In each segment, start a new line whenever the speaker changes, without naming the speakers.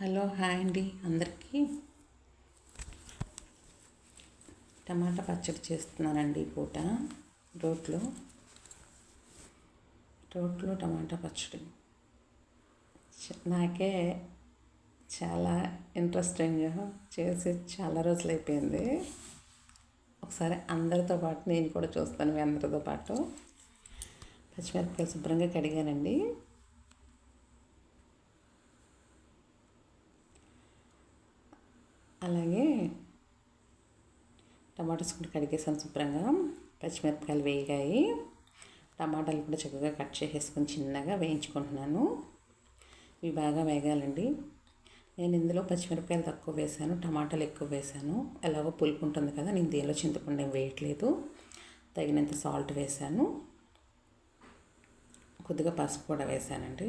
Hello hi అండి అందరికీ. టమాటా పచ్చడి చేస్తున్నానండి ఈ పూట రోట్లో. రోట్లో టమాటా పచ్చడి. నాకే చాలా ఇంట్రెస్టింగ్గా చేసి చాలా రోజులు అయిపోయింది ఒకసారి అందరితో పాటు నేను కూడా చూస్తాను మీ అందరితో పాటు. పచ్చిమిరపకాయలు శుభ్రంగా కడిగానండి. అలాగే టమాటాస్ కూడా కడిగేసాను శుభ్రంగా. పచ్చిమిరపకాయలు వేగాయి. టమాటాలు కూడా చక్కగా కట్ చేసేసుకొని చిన్నగా వేయించుకుంటున్నాను. ఇవి బాగా వేగాలండి. నేను ఇందులో పచ్చిమిరపకాయలు తక్కువ వేసాను టమాటాలు ఎక్కువ వేసాను ఎలాగో పులుపు ఉంటుంది కదా నేను దీనిలో చింతపండు ఏం వేయట్లేదు. తగినంత సాల్ట్ వేసాను కొద్దిగా పసుపు కూడా వేసానండి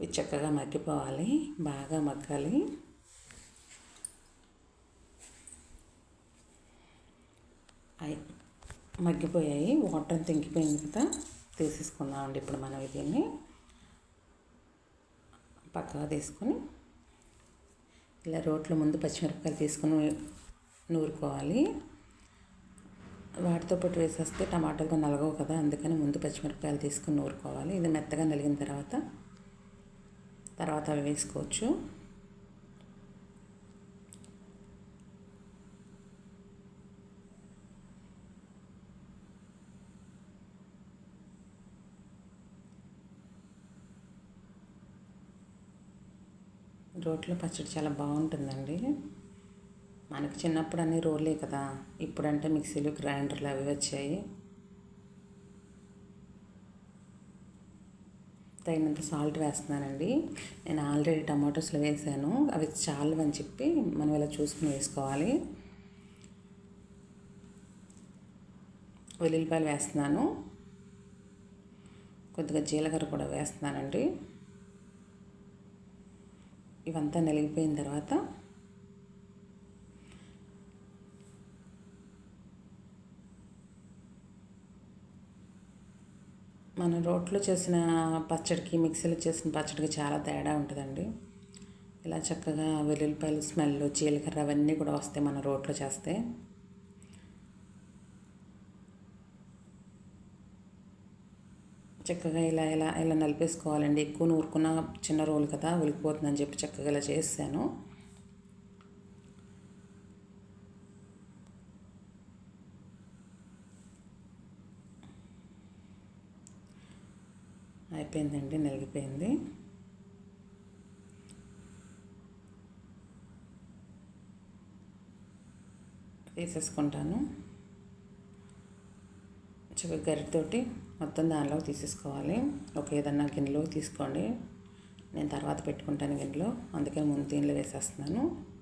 ఇవి చక్కగా మగ్గిపోవాలి బాగా మగ్గాలి. అయి మగ్గిపోయాయి. వాటర్ అంతా ఇంకిపోయింది కదా తీసేసుకుందామండి ఇప్పుడు మనం దీన్ని పక్కగా తీసుకొని ఇలా రోట్లో ముందు పచ్చిమిరపకాయలు తీసుకొని నూరుకోవాలి. వాటితో పాటు వేసేస్తే టమాటాలు నలగవు కదా అందుకని ముందు పచ్చిమిరపకాయలు తీసుకొని నూరుకోవాలి. ఇది మెత్తగా నలిగిన తర్వాత తర్వాత అవి వేసుకోవచ్చు. రోట్లో పచ్చడి చాలా బాగుంటుందండి. మనకి చిన్నప్పుడు అన్ని రోలే కదా. ఇప్పుడంటే మిక్సీలు గ్రైండర్లు అవి వచ్చాయి. తగినంత సాల్ట్ వేస్తున్నానండి. నేను ఆల్రెడీ టమాటోస్లో వేసాను. అవి చాలు అని చెప్పి మనం ఇలా చూసుకుని వేసుకోవాలి. వెల్లుల్లిపాయలు వేస్తున్నాను. కొద్దిగా జీలకర్ర కూడా వేస్తున్నానండి. ఇవంతా నలిగిపోయిన తర్వాత మన రోట్లో చేసిన పచ్చడికి మిక్సీలో చేసిన పచ్చడికి చాలా తేడా ఉంటుందండి. ఇలా చక్కగా వెల్లుల్లిపాయలు స్మెల్ జీలకర్ర అవన్నీ కూడా వస్తాయి మన రోట్లో చేస్తే. చక్కగా ఇలా ఇలా ఇలా నలిపేసుకోవాలండి. ఎక్కువ నూరుకున్న చిన్న రోలు కదా ఉలికిపోతుందని చెప్పి చక్కగా ఇలా చేసాను అయిపోయిందండి నలిగిపోయింది. తీసేసుకుంటాను. చక్కగా గరిటతోటి మొత్తం దానిలో తీసేసుకోవాలి. ఒక ఏదన్నా గిన్నెలో తీసుకోండి. నేను తర్వాత పెట్టుకుంటాను గిన్నెలో. అందుకే ముందు దీనిలో వేసేస్తున్నాను.